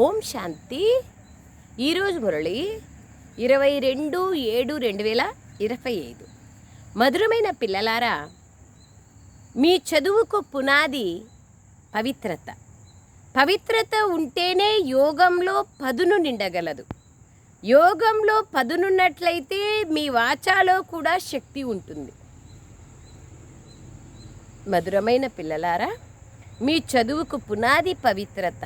ఓం శాంతి. ఈరోజు మురళి ఇరవై రెండు ఏడు రెండు వేల ఇరవై ఐదు. మధురమైన పిల్లలారా మీ చదువుకు పునాది పవిత్రత. పవిత్రత ఉంటేనే యోగంలో పదును నిండగలదు. యోగంలో పదునున్నట్లయితే మీ వాచాలో కూడా శక్తి ఉంటుంది. మధురమైన పిల్లలారా మీ చదువుకు పునాది పవిత్రత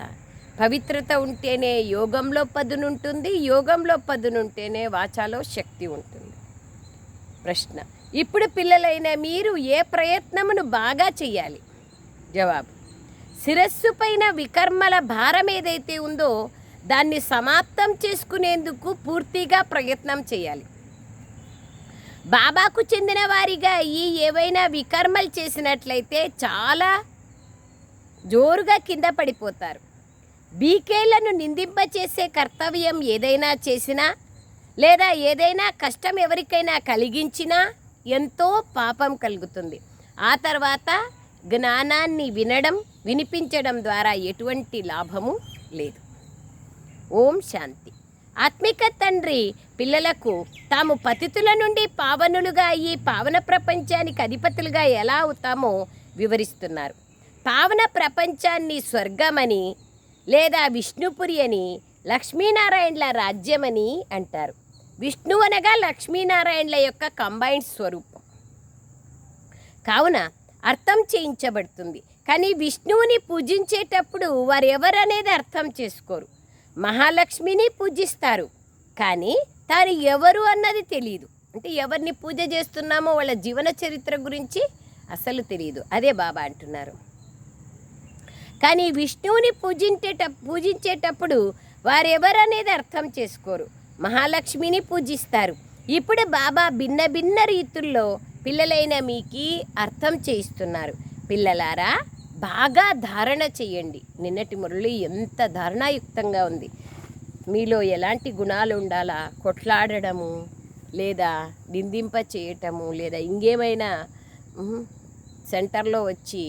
పవిత్రత ఉంటేనే యోగంలో పదునుంటుంది యోగంలో పదునుంటేనే వాచాలో శక్తి ఉంటుంది. ప్రశ్న ఇప్పుడు పిల్లలైన మీరు ఏ ప్రయత్నమును బాగా చేయాలి జవాబు శిరస్సు పైన వికర్మల భారం ఏదైతే ఉందో దాన్ని సమాప్తం చేసుకునేందుకు పూర్తిగా ప్రయత్నం చేయాలి బాబాకు చెందిన వారిగా ఈ ఏవైనా వికర్మలు చేసినట్లయితే చాలా జోరుగా కింద పడిపోతారు. బీకేలను నిందింపచేసే కర్తవ్యం ఏదైనా చేసినా లేదా ఏదైనా కష్టం ఎవరికైనా కలిగించినా ఎంతో పాపం కలుగుతుంది. ఆ తర్వాత జ్ఞానాన్ని వినడం వినిపించడం ద్వారా ఎటువంటి లాభము లేదు. ఓం శాంతి. ఆత్మిక తండ్రి పిల్లలకు తాము పతితుల నుండి పావనులుగా ఈ పావన ప్రపంచానికి అధిపతులుగా ఎలా అవుతామో వివరిస్తున్నారు. పావన ప్రపంచాన్ని స్వర్గమని లేదా విష్ణుపురి అని లక్ష్మీనారాయణల రాజ్యమని అంటారు. విష్ణు అనగా లక్ష్మీనారాయణల యొక్క కంబైన్డ్ స్వరూపం. కావున అర్థం చేయించబడుతుంది. కానీ విష్ణువుని పూజించేటప్పుడు వారు ఎవరనేది అర్థం చేసుకోరు. మహాలక్ష్మిని పూజిస్తారు. కానీ తాను ఎవరు అన్నది తెలియదు అంటే ఎవరిని పూజ చేస్తున్నామో వాళ్ళ జీవన చరిత్ర గురించి అసలు తెలియదు అదే బాబా అంటున్నారు. కానీ విష్ణువుని పూజించేట పూజించేటప్పుడు వారెవరనేది అర్థం చేసుకోరు. మహాలక్ష్మిని పూజిస్తారు. ఇప్పుడు బాబా భిన్న భిన్న రీతుల్లో పిల్లలైన మీకి అర్థం చేయిస్తున్నారు. పిల్లలారా బాగా ధారణ చేయండి. నిన్నటి మురళి ఎంత ధారణాయుక్తంగా ఉంది. మీలో ఎలాంటి గుణాలు ఉండాలా? కొట్లాడడము లేదా నిందింప చేయటము లేదా ఇంకేమైనా సెంటర్లో వచ్చి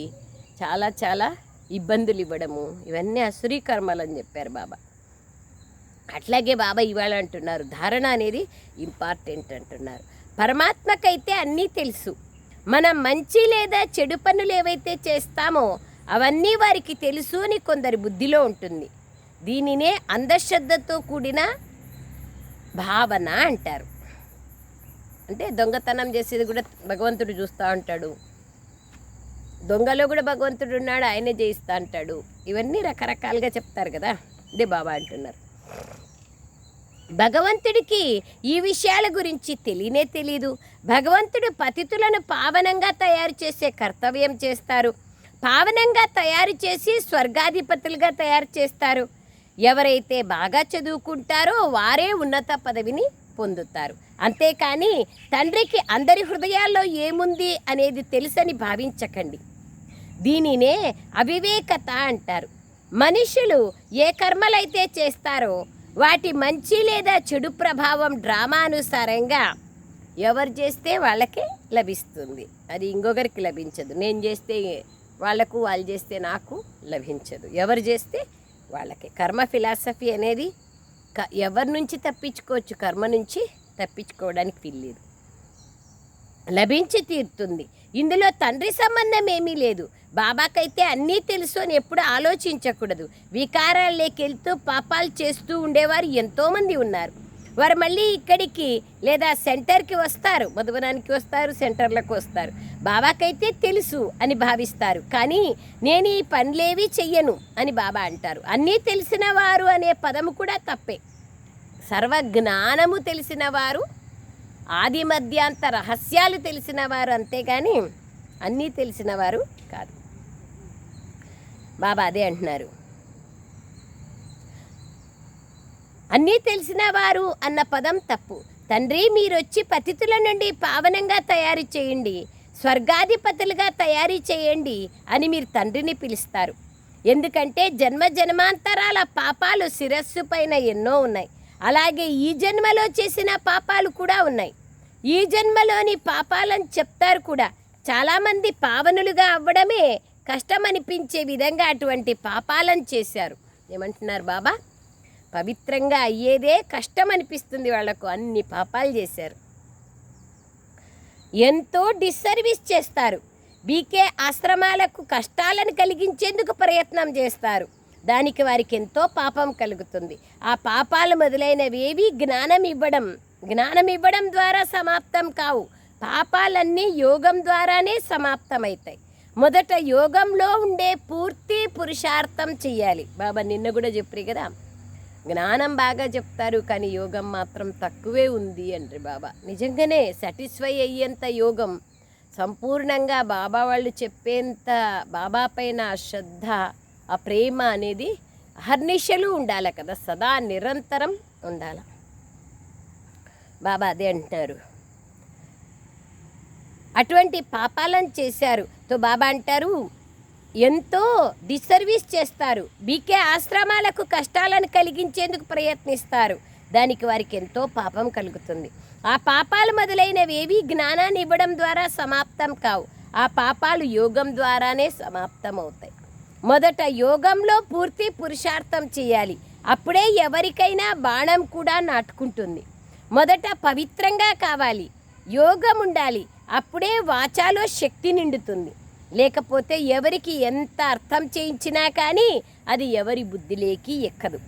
చాలా చాలా ఇబ్బందులు ఇవ్వడము ఇవన్నీ అసురీ కర్మలు అని చెప్పారు బాబా. అట్లాగే బాబా ఇవాళ అంటున్నారు ధారణ అనేది ఇంపార్టెంట్ అంటున్నారు. పరమాత్మకైతే అన్నీ తెలుసు. మనం మంచి లేదా చెడు పనులు ఏవైతే చేస్తామో అవన్నీ వారికి తెలుసు అని కొందరి బుద్ధిలో ఉంటుంది. దీనినే అంధశ్రద్ధతో కూడిన భావన అంటారు. అంటే దొంగతనం చేసేది కూడా భగవంతుడు చూస్తూ ఉంటాడు. దొంగలో కూడా భగవంతుడు ఉన్నాడు ఆయనే జయిస్తా అంటాడు. ఇవన్నీ రకరకాలుగా చెప్తారు కదా. ఇదే బాబా అంటున్నారు. భగవంతుడికి ఈ విషయాల గురించి తెలియనే తెలీదు. భగవంతుడు పతితులను పావనంగా తయారు చేసే కర్తవ్యం చేస్తారు. పావనంగా తయారు చేసి స్వర్గాధిపతులుగా తయారు చేస్తారు. ఎవరైతే బాగా చదువుకుంటారో వారే ఉన్నత పదవిని పొందుతారు. అంతేకాని తండ్రికి అందరి హృదయాల్లో ఏముంది అనేది తెలుసని భావించకండి. దీనినే అవివేకత అంటారు. మనుషులు ఏ కర్మలైతే చేస్తారో వాటి మంచి లేదా చెడు ప్రభావం డ్రామానుసారంగా ఎవరు చేస్తే వాళ్ళకే లభిస్తుంది. అది ఇంకొకరికి లభించదు. నేను చేస్తే వాళ్ళకు వాళ్ళు చేస్తే నాకు లభించదు. ఎవరు చేస్తే వాళ్ళకి. కర్మ ఫిలాసఫీ అనేది ఎవరి నుంచి తప్పించుకోవచ్చు? కర్మ నుంచి తప్పించుకోవడానికి వీల్లేదు. లభించి తీరుతుంది. ఇందులో తండ్రి సంబంధం ఏమీ లేదు. బాబాకైతే అన్నీ తెలుసు అని ఎప్పుడు ఆలోచించకూడదు. వికారాల్లోకి పాపాలు చేస్తూ ఉండేవారు ఎంతోమంది ఉన్నారు. వారు మళ్ళీ ఇక్కడికి లేదా సెంటర్కి వస్తారు. మధువనానికి వస్తారు సెంటర్లకు వస్తారు. బాబాకైతే తెలుసు అని భావిస్తారు. కానీ నేను ఈ పనులేవి చెయ్యను అని బాబా అంటారు. అన్నీ తెలిసిన వారు అనే పదము కూడా తప్పే. సర్వజ్ఞానము తెలిసిన వారు ఆది మధ్యాంత రహస్యాలు తెలిసిన వారు అంతేగాని అన్నీ తెలిసిన వారు కాదు. బాబా అదే అంటున్నారు. అన్నీ తెలిసిన వారు అన్న పదం తప్పు. తండ్రి మీరొచ్చి పతితుల నుండి పావనంగా తయారు చేయండి స్వర్గాధిపతులుగా తయారు చేయండి అని మీరు తండ్రిని పిలుస్తారు. ఎందుకంటే జన్మ జన్మాంతరాల పాపాలు శిరస్సు పైన ఎన్నో ఉన్నాయి. అలాగే ఈ జన్మలో చేసిన పాపాలు కూడా ఉన్నాయి. ఈ జన్మలోని పాపాలని చెప్తారు కూడా. చాలామంది పావనులుగా అవ్వడమే కష్టమనిపించే విధంగా అటువంటి పాపాలను చేశారు. ఏమంటున్నారు బాబా? పవిత్రంగా అయ్యేదే కష్టం అనిపిస్తుంది వాళ్ళకు. అన్ని పాపాలు చేశారు. ఎంతో డిస్సర్వీస్ చేస్తారు. బీకే ఆశ్రమాలకు కష్టాలను కలిగించేందుకు ప్రయత్నం చేస్తారు. దానికి వారికి ఎంతో పాపం కలుగుతుంది. ఆ పాపాలు మొదలైనవేవి జ్ఞానం ఇవ్వడం. జ్ఞానం ఇవ్వడం ద్వారా సమాప్తం కావు. పాపాలన్నీ యోగం ద్వారానే సమాప్తమవుతాయి మొదట యోగంలో ఉండే పూర్తి పురుషార్థం చెయ్యాలి. బాబా నిన్న కూడా చెప్పారు కదా? జ్ఞానం బాగా చెప్తారు కానీ యోగం మాత్రం తక్కువే ఉంది అండ్రి బాబా. నిజంగానే సాటిస్ఫై అయ్యేంత యోగం సంపూర్ణంగా బాబా వాళ్ళు చెప్పేంత బాబా పైన శ్రద్ధ ఆ ప్రేమ అనేది హర్నిశలు ఉండాలి కదా సదా నిరంతరం ఉండాలి. బాబా అదే అంటారు అటువంటి పాపాలను చేశారు. తో బాబా అంటారు ఎంతో డిసర్వీస్ చేస్తారు. బీకే ఆశ్రమాలకు కష్టాలను కలిగించేందుకు ప్రయత్నిస్తారు. దానికి వారికి ఎంతో పాపం కలుగుతుంది. ఆ పాపాలు మొదలైనవేవి జ్ఞానాన్ని ఇవ్వడం ద్వారా సమాప్తం కావు. ఆ పాపాలు యోగం ద్వారానే సమాప్తం అవుతాయి మొదట యోగంలో పూర్తి పురుషార్థం చేయాలి. అప్పుడే ఎవరికైనా బాణం కూడా నాటుకుంటుంది. మొదట పవిత్రంగా కావాలి. యోగం ఉండాలి. అప్పుడే వాచాలో శక్తి నిండుతుంది. లేకపోతే ఎవరికి ఎంత అర్థం చేయించినా కానీ అది ఎవరి బుద్ధిలేకి ఎక్కదు.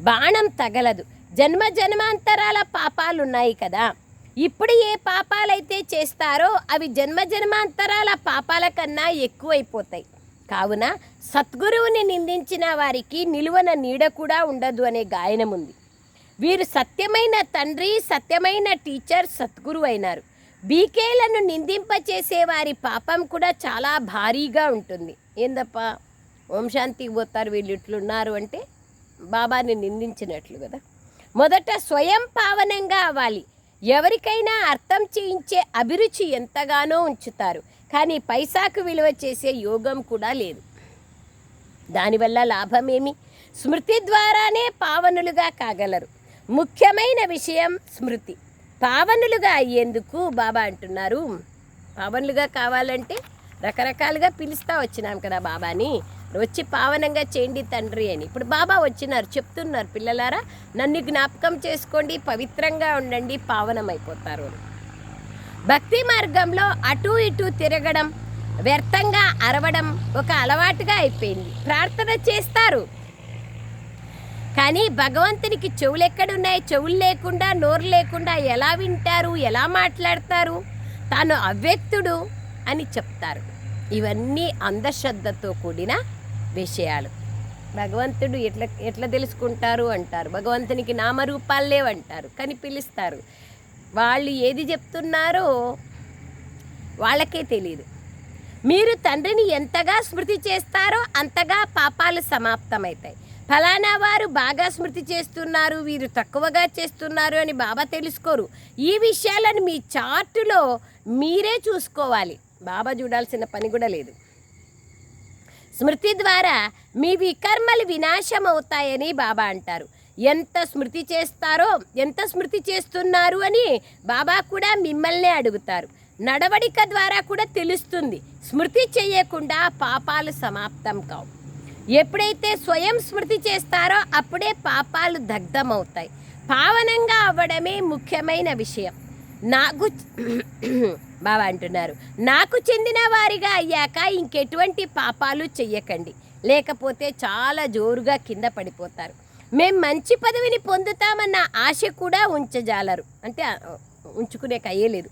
బాణం తగలదు. జన్మ జన్మాంతరాల పాపాలు ఉన్నాయి కదా. ఇప్పుడు ఏ పాపాలైతే చేస్తారో అవి జన్మ జన్మాంతరాల పాపాల కన్నా ఎక్కువైపోతాయి. కావున సద్గురువుని నిందించిన వారికి నిలువన నీడ కూడా ఉండదు అనే గాయనం ఉంది. వీరు సత్యమైన తండ్రి సత్యమైన టీచర్ సద్గురు అయినారు. బీకేలను నిందింపచేసే వారి పాపం కూడా చాలా భారీగా ఉంటుంది. ఏందప్పా? ఓం శాంతికి పోతారు వీళ్ళు ఇట్లున్నారు అంటే బాబాని నిందించినట్లు కదా. మొదట స్వయం పావనంగా అవ్వాలి. ఎవరికైనా అర్థం చేయించే అభిరుచి ఎంతగానో ఉంచుతారు. కానీ పైసాకు విలువ చేసే యోగం కూడా లేదు. దానివల్ల లాభమేమి? స్మృతి ద్వారానే పావనులుగా కాగలరు. ముఖ్యమైన విషయం స్మృతి. పావనులుగా అయ్యేందుకు బాబా అంటున్నారు. పావనులుగా కావాలంటే రకరకాలుగా పిలుస్తా వచ్చినాం కదా బాబాని. వచ్చి పావనంగా చేయండి తండ్రి అని. ఇప్పుడు బాబా వచ్చినారు చెప్తున్నారు పిల్లలారా నన్ను జ్ఞాపకం చేసుకోండి పవిత్రంగా ఉండండి పావనమైపోతారు అని. భక్తి మార్గంలో అటు ఇటు తిరగడం వ్యర్థంగా అరవడం ఒక అలవాటుగా అయిపోయింది. ప్రార్థన చేస్తారు. కానీ భగవంతునికి చెవులు ఎక్కడున్నాయి? చెవులు లేకుండా నోరు లేకుండా ఎలా వింటారు? ఎలా మాట్లాడతారు? తాను అవ్యక్తుడు అని చెప్తారు. ఇవన్నీ అంధశ్రద్ధతో కూడిన విషయాలు. భగవంతుడు ఎట్లా ఎట్లా తెలుసుకుంటారు అంటారు. భగవంతునికి నామరూపాలు లేవంటారు. కానీ పిలుస్తారు. వాళ్ళు ఏది చెప్తున్నారో వాళ్ళకే తెలియదు మీరు తండ్రిని ఎంతగా స్మృతి చేస్తారో అంతగా పాపాలు సమాప్తమవుతాయి. ఫలానా వారు బాగా స్మృతి చేస్తున్నారు వీరు తక్కువగా చేస్తున్నారు అని బాబా తెలుసుకోరు. ఈ విషయాలను మీ చార్టులో మీరే చూసుకోవాలి. బాబా చూడాల్సిన పని కూడా లేదు. స్మృతి ద్వారా మీ వికర్మలు వినాశం అవుతాయని బాబా అంటారు. ఎంత స్మృతి చేస్తారో ఎంత స్మృతి చేస్తున్నారు అని బాబా కూడా మిమ్మల్నే అడుగుతారు. నడవడిక ద్వారా కూడా తెలుస్తుంది. స్మృతి చేయకుండా పాపాలు సమాప్తం కావు. ఎప్పుడైతే స్వయం స్మృతి చేస్తారో అప్పుడే పాపాలు దగ్ధమవుతాయి. పావనంగా అవ్వడమే ముఖ్యమైన విషయం. నాకు బాబా అంటున్నారు. నాకు చెందిన వారిగా అయ్యాక ఇంకెటువంటి పాపాలు చెయ్యకండి. లేకపోతే చాలా జోరుగా కింద పడిపోతారు. మేం మంచి పదవిని పొందుతామన్న ఆశ కూడా ఉంచజాలరు. అంటే ఉంచుకునే అయ్యలేదు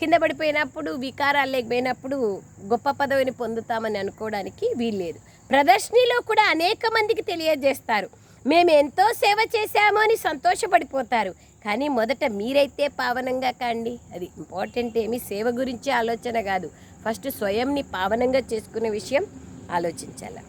కింద పడిపోయినప్పుడు వికారాలు లేకపోయినప్పుడు గొప్ప పదవిని పొందుతామని అనుకోవడానికి వీల్లేదు. ప్రదర్శనలో కూడా అనేక మందికి తెలియజేస్తారు. మేము ఎంతో సేవ చేశామో అని సంతోషపడిపోతారు. కానీ మొదట మీరైతే పావనంగా కాండి. అది ఇంపార్టెంట్ ఏమి సేవ గురించి ఆలోచన కాదు. ఫస్ట్ స్వయంని పావనంగా చేసుకునే విషయం ఆలోచించాలి.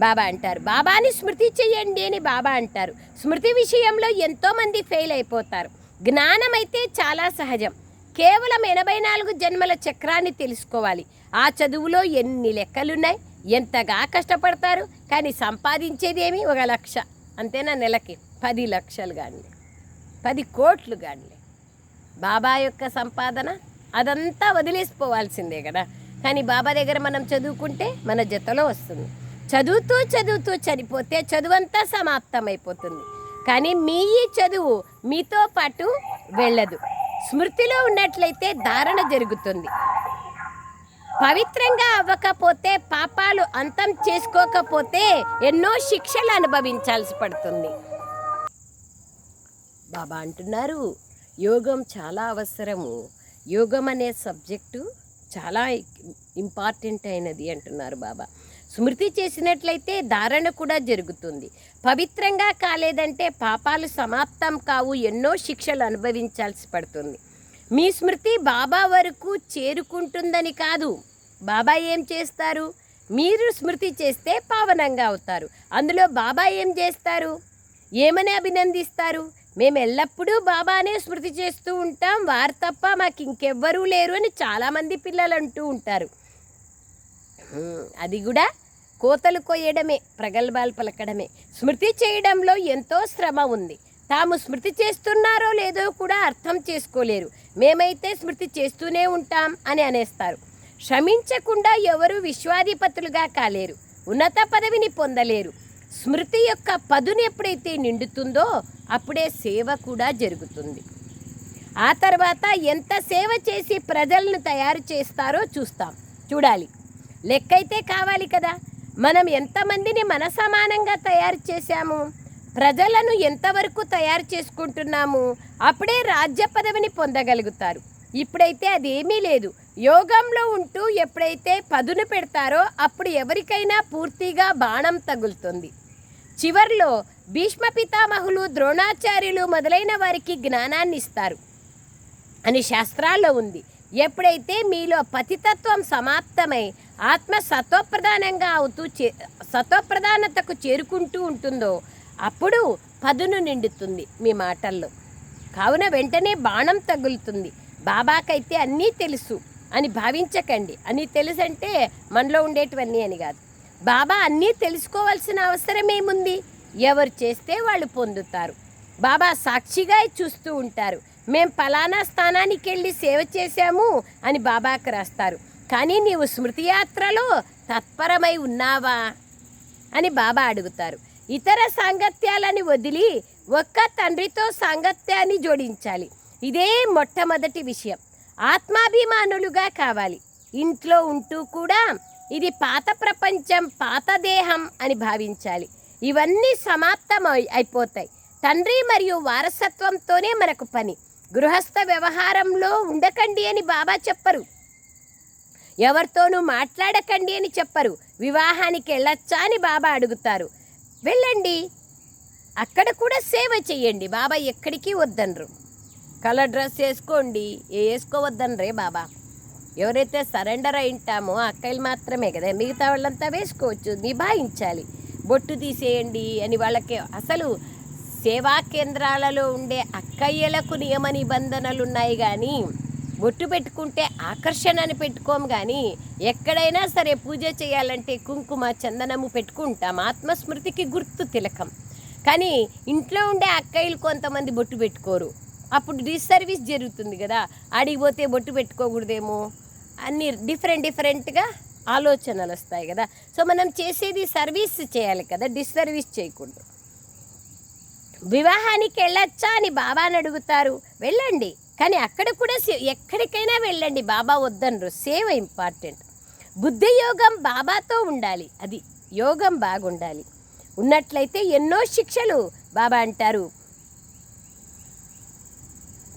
బాబా అంటారు బాబాని స్మృతి చెయ్యండి అని బాబా అంటారు. స్మృతి విషయంలో ఎంతోమంది ఫెయిల్ అయిపోతారు. జ్ఞానం అయితే చాలా సహజం. కేవలం ఎనభై నాలుగు జన్మల చక్రాన్ని తెలుసుకోవాలి. ఆ చదువులో ఎన్ని లెక్కలున్నాయి ఎంతగా కష్టపడతారు కానీ సంపాదించేదేమి ఒక లక్ష. అంతేనా నెలకి? పది లక్షలు కానీ పది కోట్లు కానీ బాబా యొక్క సంపాదన అదంతా వదిలేసిపోవాల్సిందే కదా. కానీ బాబా దగ్గర మనం చదువుకుంటే మన జతలో వస్తుంది. చదువుతూ చదువుతూ చనిపోతే చదువంతా సమాప్తమైపోతుంది. కానీ మీ ఈ చదువు మీతో పాటు వెళ్ళదు. స్మృతిలో ఉన్నట్లయితే ధారణ జరుగుతుంది. పవిత్రంగా అవ్వకపోతే పాపాలు అంతం చేసుకోకపోతే ఎన్నో శిక్షలు అనుభవించాల్సి పడుతుంది. బాబా అంటున్నారు. యోగం చాలా అవసరము. యోగం అనే సబ్జెక్టు చాలా ఇంపార్టెంట్ అయినది అంటున్నారు బాబా. స్మృతి చేసినట్లయితే ధారణ కూడా జరుగుతుంది. పవిత్రంగా కాలేదంటే పాపాలు సమాప్తం కావు ఎన్నో శిక్షలు అనుభవించాల్సి పడుతుంది. మీ స్మృతి బాబా వరకు చేరుకుంటుందని కాదు. బాబా ఏం చేస్తారు? మీరు స్మృతి చేస్తే పావనంగా అవుతారు. అందులో బాబా ఏం చేస్తారు? ఏమని అభినందిస్తారు? మేము ఎల్లప్పుడూ బాబానే స్మృతి చేస్తూ ఉంటాం. వారు తప్ప మాకు ఇంకెవ్వరూ లేరు అని చాలామంది పిల్లలు అంటూ ఉంటారు. అది కూడా కోతలు కొయ్యడమే ప్రగల్భాలు పలకడమే. స్మృతి చేయడంలో ఎంతో శ్రమ ఉంది. తాము స్మృతి చేస్తున్నారో లేదో కూడా అర్థం చేసుకోలేరు. మేమైతే స్మృతి చేస్తూనే ఉంటాం అని అనేస్తారు. శ్రమించకుండా ఎవరు విశ్వాధిపతులుగా కాలేరు. ఉన్నత పదవిని పొందలేరు. స్మృతి యొక్క పదును ఎప్పుడైతే నిండుతుందో అప్పుడే సేవ కూడా జరుగుతుంది. ఆ తర్వాత ఎంత సేవ చేసి ప్రజలను తయారు చేస్తారో చూస్తాం. చూడాలి. లెక్కైతే కావాలి కదా. మనం ఎంతమందిని మన సమానంగా తయారు చేశాము? ప్రజలను ఎంతవరకు తయారు చేసుకుంటున్నాము? అప్పుడే రాజ్య పదవిని పొందగలుగుతారు. ఇప్పుడైతే అదేమీ లేదు. యోగంలో ఉంటూ ఎప్పుడైతే పదును పెడతారో అప్పుడు ఎవరికైనా పూర్తిగా బాణం తగులుతుంది. చివర్లో భీష్మ పితామహులు ద్రోణాచార్యులు మొదలైన వారికి జ్ఞానాన్ని ఇస్తారు అని శాస్త్రాల్లో ఉంది. ఎప్పుడైతే మీలో పతితత్వం సమాప్తమై ఆత్మ సత్వప్రధానంగా అవుతూ చే సత్వప్రధానతకు చేరుకుంటూ ఉంటుందో అప్పుడు పదును నిండుతుంది మీ మాటల్లో. కావున వెంటనే బాణం తగులుతుంది. బాబాకైతే అన్నీ తెలుసు అని భావించకండి. అని తెలుసంటే మనలో ఉండేటివన్నీ అని కాదు. బాబా అన్నీ తెలుసుకోవాల్సిన అవసరం ఏముంది? ఎవరు చేస్తే వాళ్ళు పొందుతారు. బాబా సాక్షిగా చూస్తూ ఉంటారు. మేం ఫలానా స్థానానికి వెళ్ళి సేవ చేశాము అని బాబాకు రాస్తారు. కానీ నీవు స్మృతి యాత్రలో తత్పరమై ఉన్నావా? అని బాబా అడుగుతారు. ఇతర సాంగత్యాలని వదిలి ఒక్క తండ్రితో సాంగత్యాన్ని జోడించాలి. ఇదే మొట్టమొదటి విషయం. ఆత్మాభిమానులుగా కావాలి. ఇంట్లో ఉంటూ కూడా ఇది పాత ప్రపంచం పాత దేహం అని భావించాలి. ఇవన్నీ సమాప్తం అయి- అయిపోతాయి. తండ్రి మరియు వారసత్వంతోనే మనకు పని. గృహస్థ వ్యవహారంలో ఉండకండి అని బాబా చెప్పరు. ఎవరితోనూ మాట్లాడకండి అని చెప్పరు. వివాహానికి వెళ్ళొచ్చా అని బాబా అడుగుతారు. వెళ్ళండి. అక్కడ కూడా సేవ చేయండి. బాబా ఎక్కడికి వద్దనరు. కలర్ డ్రెస్ వేసుకోండి. వేసుకోవద్దనరే బాబా. ఎవరైతే సరెండర్ అయి ఉంటామో అక్కలు మాత్రమే కదా. మిగతా వాళ్ళంతా వేసుకోవచ్చు నిభాయించాలి. బొట్టు తీసేయండి అని వాళ్ళకి అసలు సేవా కేంద్రాలలో ఉండే అక్కయ్యలకు నియమ నిబంధనలు ఉన్నాయి కానీ బొట్టు పెట్టుకుంటే ఆకర్షణని పెట్టుకోము కానీ ఎక్కడైనా సరే పూజ చేయాలంటే కుంకుమ చందనము పెట్టుకుంటాం. ఆత్మస్మృతికి గుర్తు తిలకం. కానీ ఇంట్లో ఉండే అక్కయ్యలు కొంతమంది బొట్టు పెట్టుకోరు. అప్పుడు డిసర్వీస్ జరుగుతుంది కదా. ఆడికి పోతే బొట్టు పెట్టుకోకూడదేమో? అన్ని డిఫరెంట్ డిఫరెంట్గా ఆలోచనలు వస్తాయి కదా. సో మనం చేసేది సర్వీస్ చేయాలి కదా డిస్సర్వీస్ చేయకూడదు. వివాహానికి వెళ్ళొచ్చా అని బాబాని అడుగుతారు. వెళ్ళండి. కానీ అక్కడ కూడా సే- ఎక్కడికైనా వెళ్ళండి. బాబా వద్దనరు. సేవ ఇంపార్టెంట్. బుద్ధి యోగం బాబాతో ఉండాలి. అది యోగం బాగుండాలి. ఉన్నట్లయితే ఎన్నో శిక్షలు బాబా అంటారు.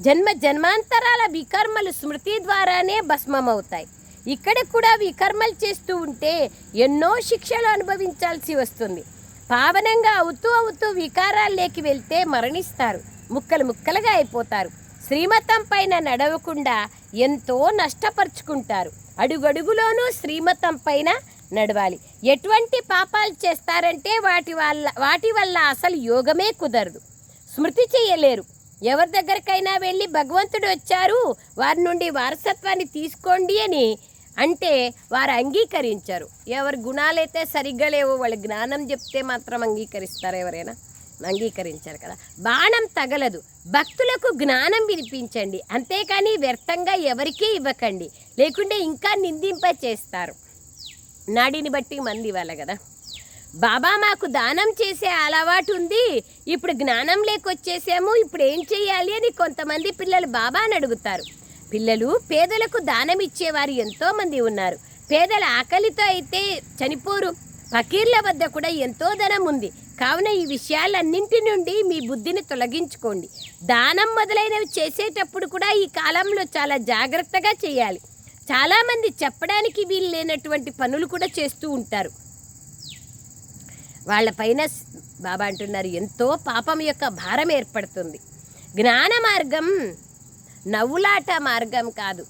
జన్మ జన్మాంతరాల వికర్మలు స్మృతి ద్వారానే భస్మమవుతాయి. ఇక్కడ కూడా వికర్మలు చేస్తూ ఉంటే ఎన్నో శిక్షలు అనుభవించాల్సి వస్తుంది. పావనంగా అవుతూ అవుతూ వికారాల్లోకి వెళ్తే మరణిస్తారు. ముక్కలు ముక్కలుగా అయిపోతారు. శ్రీమతం పైన నడవకుండా ఎంతో నష్టపరుచుకుంటారు. అడుగడుగులోనూ శ్రీమతం పైన నడవాలి. ఎటువంటి పాపాలు చేస్తారంటే వాటి వల్ల వాటి వల్ల అసలు యోగమే కుదరదు. స్మృతి చేయలేరు. ఎవరి దగ్గరకైనా వెళ్ళి భగవంతుడు వచ్చారు వారి నుండి వారసత్వాన్ని తీసుకోండి అని అంటే వారు అంగీకరించరు. ఎవరి గుణాలైతే సరిగ్గా లేవో వాళ్ళ జ్ఞానం చెప్తే మాత్రం అంగీకరిస్తారు ఎవరైనా? అంగీకరించారు కదా. బాణం తగలదు. భక్తులకు జ్ఞానం వినిపించండి. అంతేకాని వ్యర్థంగా ఎవరికీ ఇవ్వకండి. లేకుంటే ఇంకా నిందింప చేస్తారు నాడిని బట్టి మంది వాళ్ళ కదా. బాబా మాకు దానం చేసే అలవాటు ఉంది. ఇప్పుడు జ్ఞానం లేకొచ్చేసాము. ఇప్పుడు ఏం చెయ్యాలి అని కొంతమంది పిల్లలు బాబాని అడుగుతారు. పిల్లలు పేదలకు దానం ఇచ్చేవారు ఎంతోమంది ఉన్నారు. పేదల ఆకలితో అయితే చనిపోరు. ఫకీర్ల వద్ద కూడా ఎంతో ధనం ఉంది. కావున ఈ విషయాలన్నింటి నుండి మీ బుద్ధిని తొలగించుకోండి. దానం మొదలైనవి చేసేటప్పుడు కూడా ఈ కాలంలో చాలా జాగ్రత్తగా చేయాలి. చాలామంది చెప్పడానికి వీలు లేనటువంటి పనులు కూడా చేస్తూ ఉంటారు. వాళ్ళపైన బాబా అంటున్నారు ఎంతో పాపం యొక్క భారం ఏర్పడుతుంది. జ్ఞాన మార్గం నవ్వులాట మార్గం కాదు.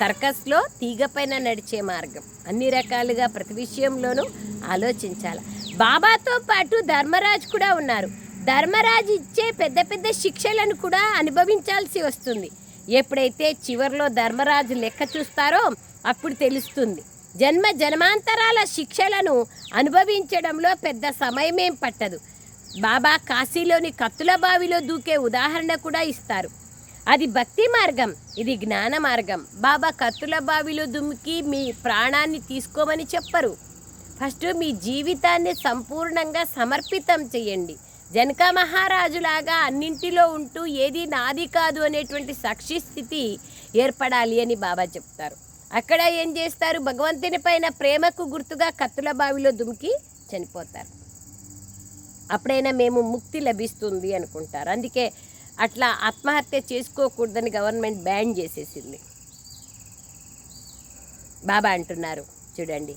సర్కస్లో తీగపైన నడిచే మార్గం. అన్ని రకాలుగా ప్రతి విషయంలోనూ ఆలోచించాలి. బాబాతో పాటు ధర్మరాజు కూడా ఉన్నారు. ధర్మరాజు ఇచ్చే పెద్ద పెద్ద శిక్షలను కూడా అనుభవించాల్సి వస్తుంది. ఎప్పుడైతే చివర్లో ధర్మరాజు లెక్క చూస్తారో అప్పుడు తెలుస్తుంది. జన్మ జన్మాంతరాల శిక్షలను అనుభవించడంలో పెద్ద సమయమేం పట్టదు. బాబా కాశీలోని కత్తుల బావిలో దూకే ఉదాహరణ కూడా ఇస్తారు. అది భక్తి మార్గం ఇది జ్ఞాన మార్గం. బాబా కత్తుల బావిలో దుమికి మీ ప్రాణాన్ని తీసుకోమని చెప్పరు. ఫస్ట్ మీ జీవితాన్ని సంపూర్ణంగా సమర్పితం చేయండి. జనక మహారాజులాగా అన్నింటిలో ఉంటూ ఏది నాది కాదు అనేటువంటి సాక్షి స్థితి ఏర్పడాలి అని బాబా చెప్తారు. అక్కడ ఏం చేస్తారు? భగవంతుని పైన ప్రేమకు గుర్తుగా కత్తుల బావిలో దుమికి చనిపోతారు. అప్పుడైనా మేము ముక్తి లభిస్తుంది అనుకుంటారు. అందుకే అట్లా ఆత్మహత్య చేసుకోకూడదని గవర్నమెంట్ బ్యాన్ చేసేసింది. బాబా అంటున్నారు. చూడండి.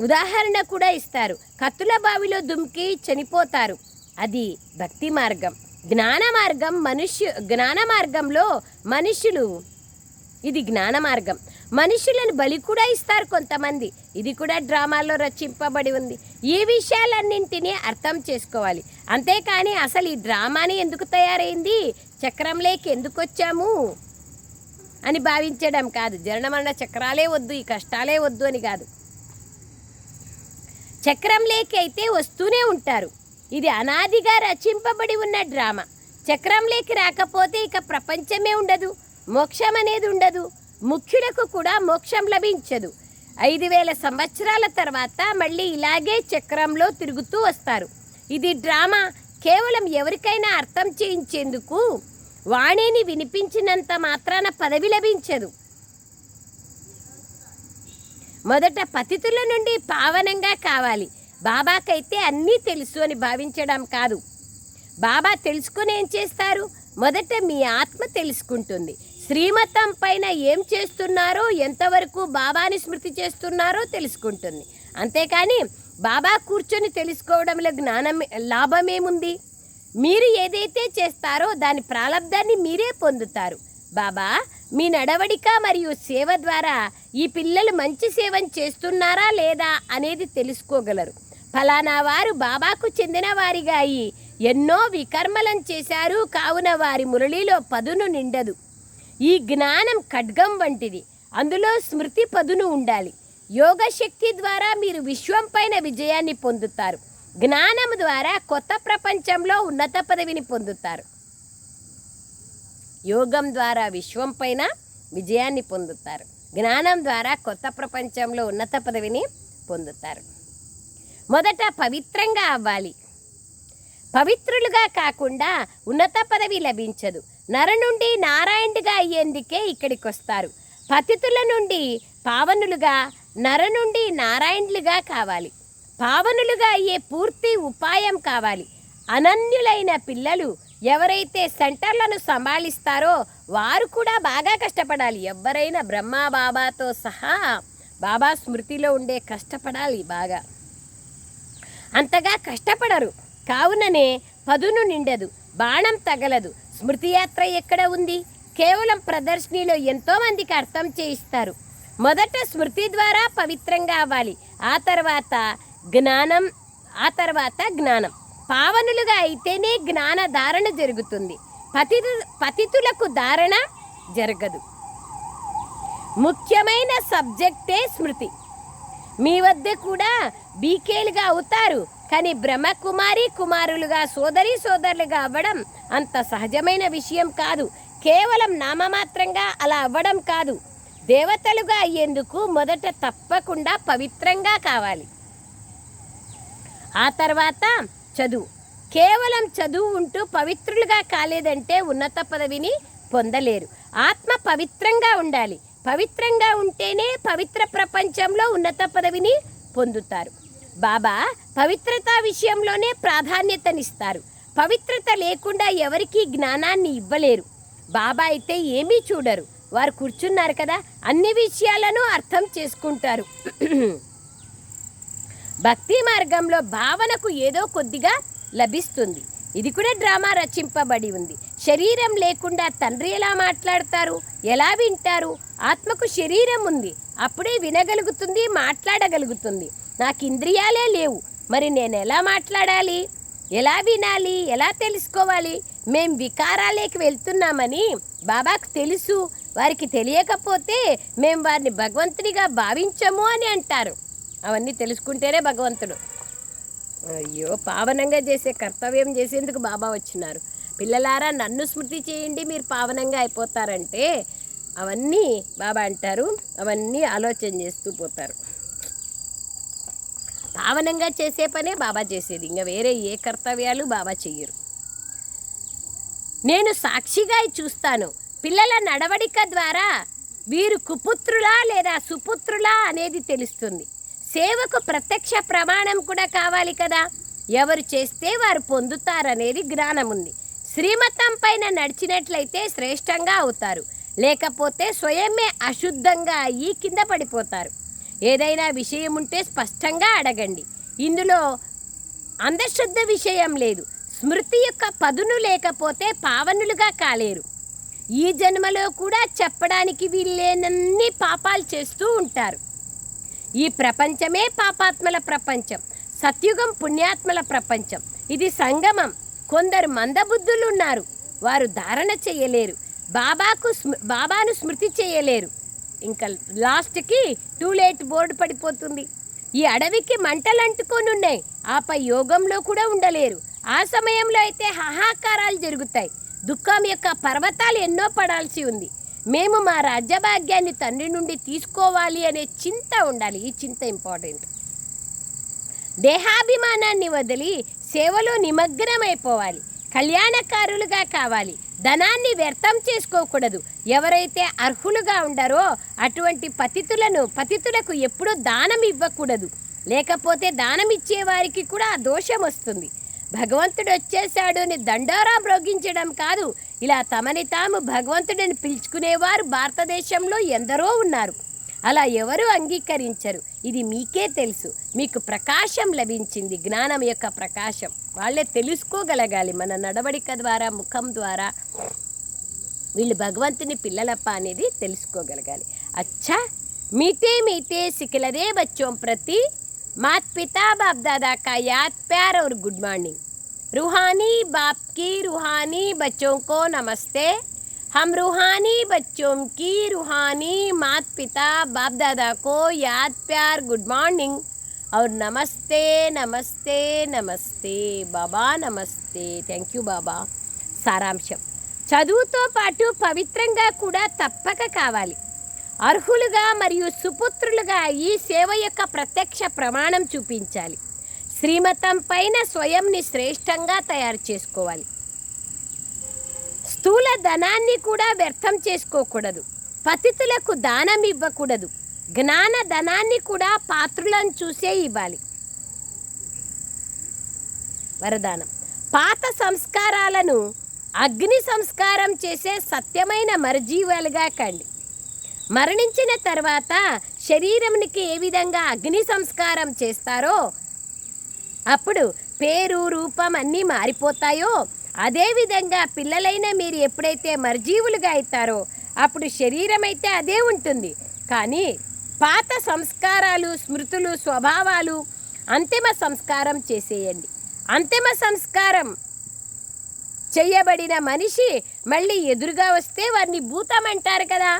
ఉదాహరణ కూడా ఇస్తారు. కత్తుల బావిలో దుమికి చనిపోతారు. అది భక్తి మార్గం. జ్ఞాన మార్గం మనుష్యు జ్ఞాన మార్గంలో మనుషులు ఇది జ్ఞాన మార్గం. మనుషులను బలి కూడా ఇస్తారు కొంతమంది. ఇది కూడా డ్రామాల్లో రచింపబడి ఉంది. ఈ విషయాలన్నింటినీ అర్థం చేసుకోవాలి. అంతేకాని అసలు ఈ డ్రామాని ఎందుకు తయారైంది? చక్రంలోకి ఎందుకు వచ్చాము? అని భావించడం కాదు. జనమరణ చక్రాలే వద్దు ఈ కష్టాలే వద్దు అని కాదు. చక్రంలోకి అయితే వస్తూనే ఉంటారు. ఇది అనాదిగా రచింపబడి ఉన్న డ్రామా. చక్రంలోకి రాకపోతే ఇక ప్రపంచమే ఉండదు. మోక్షం అనేది ఉండదు. ముఖ్యులకు కూడా మోక్షం లభించదు. ఐదు వేల సంవత్సరాల తర్వాత మళ్ళీ ఇలాగే చక్రంలో తిరుగుతూ వస్తారు. ఇది డ్రామా. కేవలం ఎవరికైనా అర్థం చేయించేందుకు వాణిని వినిపించినంత మాత్రాన పదవి లభించదు. మొదట పతితుల నుండి పావనంగా కావాలి. బాబాకైతే అన్నీ తెలుసు అని భావించడం కాదు. బాబా తెలుసుకుని ఏం చేస్తారు? మొదట మీ ఆత్మ తెలుసుకుంటుంది. శ్రీమతం పైన ఏం చేస్తున్నారో ఎంతవరకు బాబాని స్మృతి చేస్తున్నారో తెలుసుకుంటుంది. అంతేకాని బాబా కూర్చొని తెలుసుకోవడంలో జ్ఞానం లాభమేముంది? మీరు ఏదైతే చేస్తారో దాని ప్రారంధాన్ని మీరే పొందుతారు. బాబా మీ నడవడిక మరియు సేవ ద్వారా ఈ పిల్లలు మంచి సేవను చేస్తున్నారా లేదా అనేది తెలుసుకోగలరు. ఫలానా వారు బాబాకు చెందిన వారిగా అయి ఎన్నో వికర్మలను చేశారు. కావున వారి మురళిలో పదును నిండదు. ఈ జ్ఞానం ఖడ్గం వంటిది. అందులో స్మృతి పదును ఉండాలి. యోగ శక్తి ద్వారా మీరు విశ్వం పైన విజయాన్ని పొందుతారు. జ్ఞానం ద్వారా కొత్త ప్రపంచంలో ఉన్నత పదవిని పొందుతారు. యోగం ద్వారా విశ్వం పైన విజయాన్ని పొందుతారు. జ్ఞానం ద్వారా కొత్త ప్రపంచంలో ఉన్నత పదవిని పొందుతారు. మొదట పవిత్రంగా అవ్వాలి. పవిత్రులుగా కాకుండా ఉన్నత పదవి లభించదు. నర నుండి నారాయణుడిగా అయ్యేందుకే ఇక్కడికి వస్తారు పతితుల నుండి పావనులుగా నర నుండి నారాయణులుగా కావాలి. పావనులుగా అయ్యే పూర్తి ఉపాయం కావాలి. అనన్యులైన పిల్లలు ఎవరైతే సెంటర్లను సంభాళిస్తారో వారు కూడా బాగా కష్టపడాలి. ఎవరైనా బ్రహ్మ బాబాతో సహా బాబా స్మృతిలో ఉండే కష్టపడాలి బాగా. అంతగా కష్టపడరు. కావుననే పదును నిండదు. బాణం తగలదు. స్మృతి యాత్ర ఎక్కడ ఉంది? కేవలం ప్రదర్శనలో ఎంతోమందికి అర్థం చేయిస్తారు. మొదట స్మృతి ద్వారా పవిత్రంగా అవ్వాలి. ఆ తర్వాత జ్ఞానం ఆ తర్వాత జ్ఞానం. పావనులుగా అయితేనే జ్ఞాన ధారణ జరుగుతుంది. పతితు పతితులకు ధారణ జరగదు. ముఖ్యమైన సబ్జెక్టే స్మృతి. మీ వద్ద కూడా బీకేలుగా అవుతారు. కానీ బ్రహ్మకుమారి కుమారులుగా సోదరి సోదరులుగా అవ్వడం అంత సహజమైన విషయం కాదు. కేవలం నామమాత్రంగా అలా అవ్వడం కాదు. దేవతలుగా అయ్యేందుకు మొదట తప్పకుండా పవిత్రంగా కావాలి. ఆ తర్వాత చదువు. కేవలం చదువు ఉంటూ పవిత్రులుగా కాలేదంటే ఉన్నత పదవిని పొందలేరు. ఆత్మ పవిత్రంగా ఉండాలి. పవిత్రంగా ఉంటేనే పవిత్ర ప్రపంచంలో ఉన్నత పదవిని పొందుతారు. బాబా పవిత్రత విషయంలోనే ప్రాధాన్యతనిస్తారు. పవిత్రత లేకుండా ఎవరికీ జ్ఞానాన్ని ఇవ్వలేరు. బాబా అయితే ఏమీ చూడరు. వారు కూర్చున్నారు కదా అన్ని విషయాలను అర్థం చేసుకుంటారు. భక్తి మార్గంలో భావనకు ఏదో కొద్దిగా లభిస్తుంది. ఇది కూడా డ్రామా రచింపబడి ఉంది. శరీరం లేకుండా తండ్రి ఎలా మాట్లాడతారు? ఎలా వింటారు? ఆత్మకు శరీరం ఉంది. అప్పుడే వినగలుగుతుంది మాట్లాడగలుగుతుంది. నాకు ఇంద్రియాలే లేవు. మరి నేను ఎలా మాట్లాడాలి? ఎలా వినాలి? ఎలా తెలుసుకోవాలి? మేం వికారాలేకి వెళ్తున్నామని బాబాకు తెలుసు. వారికి తెలియకపోతే మేం వారిని భగవంతునిగా భావించము అని అంటారు. అవన్నీ తెలుసుకుంటేనే భగవంతుడు. అయ్యో పావనంగా చేసే కర్తవ్యం చేసేందుకు బాబా వచ్చినారు. పిల్లలారా నన్ను స్మృతి చేయండి మీరు పావనంగా అయిపోతారంటే అవన్నీ బాబా అంటారు. అవన్నీ ఆలోచన చేస్తూ పోతారు. పావనంగా చేసే పనే బాబా చేసేది. ఇంకా వేరే ఏ కర్తవ్యాలు బాబా చెయ్యరు. నేను సాక్షిగా చూస్తాను. పిల్లల నడవడిక ద్వారా వీరు కుపుత్రులా లేదా సుపుత్రులా అనేది తెలుస్తుంది. సేవకు ప్రత్యక్ష ప్రమాణం కూడా కావాలి కదా. ఎవరు చేస్తే వారు పొందుతారనేది జ్ఞానం ఉంది శ్రీమతం పైన నడిచినట్లయితే శ్రేష్టంగా అవుతారు. లేకపోతే స్వయమే అశుద్ధంగా అయ్యి కింద పడిపోతారు. ఏదైనా విషయం ఉంటే స్పష్టంగా అడగండి. ఇందులో అంధశ్రద్ధ విషయం లేదు. స్మృతి యొక్క పదును లేకపోతే పావనులుగా కాలేరు. ఈ జన్మలో కూడా చెప్పడానికి వీల్లేనన్ని పాపాలు చేస్తూ ఉంటారు. ఈ ప్రపంచమే పాపాత్మల ప్రపంచం. సత్యుగం పుణ్యాత్మల ప్రపంచం. ఇది సంగమం. కొందరు మందబుద్ధులు ఉన్నారు వారు ధారణ చేయలేరు. బాబాకు స్మృ బాబాను స్మృతి చేయలేరు. ఇంకా లాస్ట్కి టూ లేట్ బోర్డు పడిపోతుంది. ఈ అడవికి మంటలు అంటుకొని ఉన్నాయి ఆపై యోగంలో కూడా ఉండలేరు. ఆ సమయంలో అయితే హాహాకారాలు జరుగుతాయి. దుఃఖం యొక్క పర్వతాలు ఎన్నో పడాల్సి ఉంది. మేము మా రాజ్యభాగ్యాన్ని తండ్రి నుండి తీసుకోవాలి అనే చింత ఉండాలి. ఈ చింత ఇంపార్టెంట్. దేహాభిమానాన్ని వదిలి సేవలో నిమగ్నమైపోవాలి. కళ్యాణకారులుగా కావాలి. ధనాన్ని వ్యర్థం చేసుకోకూడదు. ఎవరైతే అర్హులుగా ఉండారో అటువంటి పతితులను పతితులకు ఎప్పుడూ దానం ఇవ్వకూడదు. లేకపోతే దానం ఇచ్చేవారికి కూడా ఆ దోషం వస్తుంది. భగవంతుడు వచ్చేశాడు అని దండోరా మ్రోగించడం కాదు. ఇలా తమని తాము భగవంతుడిని పిలుచుకునేవారు భారతదేశంలో ఎందరో ఉన్నారు. అలా ఎవరు అంగీకరించరు ఇది మీకే తెలుసు మీకు ప్రకాశం లభించింది జ్ఞానం యొక్క ప్రకాశం వాళ్ళే తెలుసుకోగలగాలి మన నడవడిక ద్వారా ముఖం ద్వారా వీళ్ళు భగవంతుని పిల్లలప్ప అనేది తెలుసుకోగలగాలి అచ్చా మీటే మీటే సికిలదే బచ్చోం ప్రతి मात पिता बाप दादा का याद प्यार और गुड मॉर्निंग रूहानी बाप की रूहानी बच्चों को नमस्ते हम रूहानी बच्चों की रूहानी मात पिता बाप दादा को याद प्यार गुड मॉर्निंग और नमस्ते नमस्ते नमस्ते బాబా నమస్తే థ్యాంక్ యూ బాబా సారాంశం చదువుతో పాటు పవిత్రంగా కూడా తప్పక కావాలి అర్హులుగా మరియు సుపుత్రులుగా ఈ సేవ యొక్క ప్రత్యక్ష ప్రమాణం చూపించాలి శ్రీమతం పైన స్వయంని శ్రేష్టంగా తయారు చేసుకోవాలి స్థూల ధనాన్ని కూడా వ్యర్థం చేసుకోకూడదు. పతితులకు దానం ఇవ్వకూడదు. జ్ఞాన ధనాన్ని కూడా పాత్రులను చూసే ఇవ్వాలి. వరదానం. పాత సంస్కారాలను అగ్ని సంస్కారం చేసే సత్యమైన మరజీవాలుగా కండి. మరణించిన తర్వాత శరీరంకి ఏ విధంగా అగ్ని సంస్కారం చేస్తారో అప్పుడు పేరు రూపం అన్నీ మారిపోతాయో అదేవిధంగా పిల్లలైన మీరు ఎప్పుడైతే మర్జీవులుగా అవుతారో అప్పుడు శరీరం అయితే అదే ఉంటుంది. కానీ పాత సంస్కారాలు స్మృతులు స్వభావాలు అంతిమ సంస్కారం చేసేయండి. అంతిమ సంస్కారం చేయబడిన మనిషి మళ్ళీ ఎదురుగా వస్తే వారిని భూతం అంటారు కదా.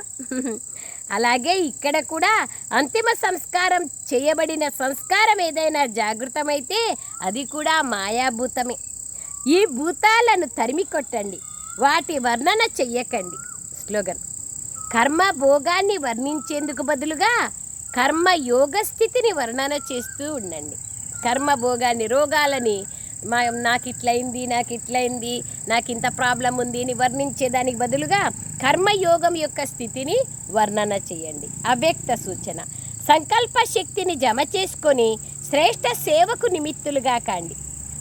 అలాగే ఇక్కడ కూడా అంతిమ సంస్కారం చేయబడిన సంస్కారం ఏదైనా జాగృతమైతే అది కూడా మాయాభూతమే. ఈ భూతాలను తరిమి కొట్టండి వాటి వర్ణన చెయ్యకండి. స్లోగన్. కర్మ భోగాన్ని వర్ణించేందుకు బదులుగా కర్మ యోగ స్థితిని వర్ణన చేస్తూ ఉండండి. కర్మ భోగాన్ని రోగాలని మా నాకు ఇట్లయింది నాకు ఇట్లయింది నాకు ఇంత ప్రాబ్లం ఉంది అని వర్ణించేదానికి బదులుగా కర్మయోగం యొక్క స్థితిని వర్ణన చేయండి అవ్యక్త సూచన. సంకల్ప శక్తిని జమ చేసుకొని శ్రేష్ఠ సేవకు నిమిత్తులుగా కాండి.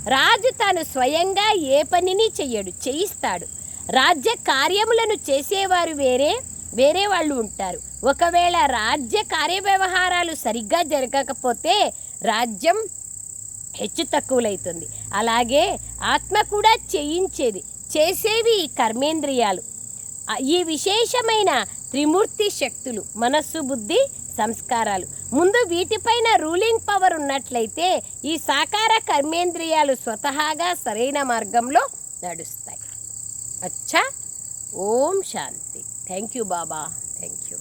రాజు తాను స్వయంగా ఏ పనిని చెయ్యడు చేయిస్తాడు. రాజ్య కార్యములను చేసేవారు వేరే వేరే వాళ్ళు ఉంటారు. ఒకవేళ రాజ్య కార్యవ్యవహారాలు సరిగ్గా జరగకపోతే రాజ్యం హెచ్చు తక్కువలైతుంది. అలాగే ఆత్మ కూడా చేయించేది చేసేవి కర్మేంద్రియాలు. ఈ విశేషమైన త్రిమూర్తి శక్తులు మనస్సు బుద్ధి సంస్కారాలు. ముందు వీటిపైన రూలింగ్ పవర్ ఉన్నట్లయితే ఈ సాకార కర్మేంద్రియాలు స్వతహాగా సరైన మార్గంలో నడుస్తాయి. అచ్చా? ఓం శాంతి. Thank you Baba. Thank you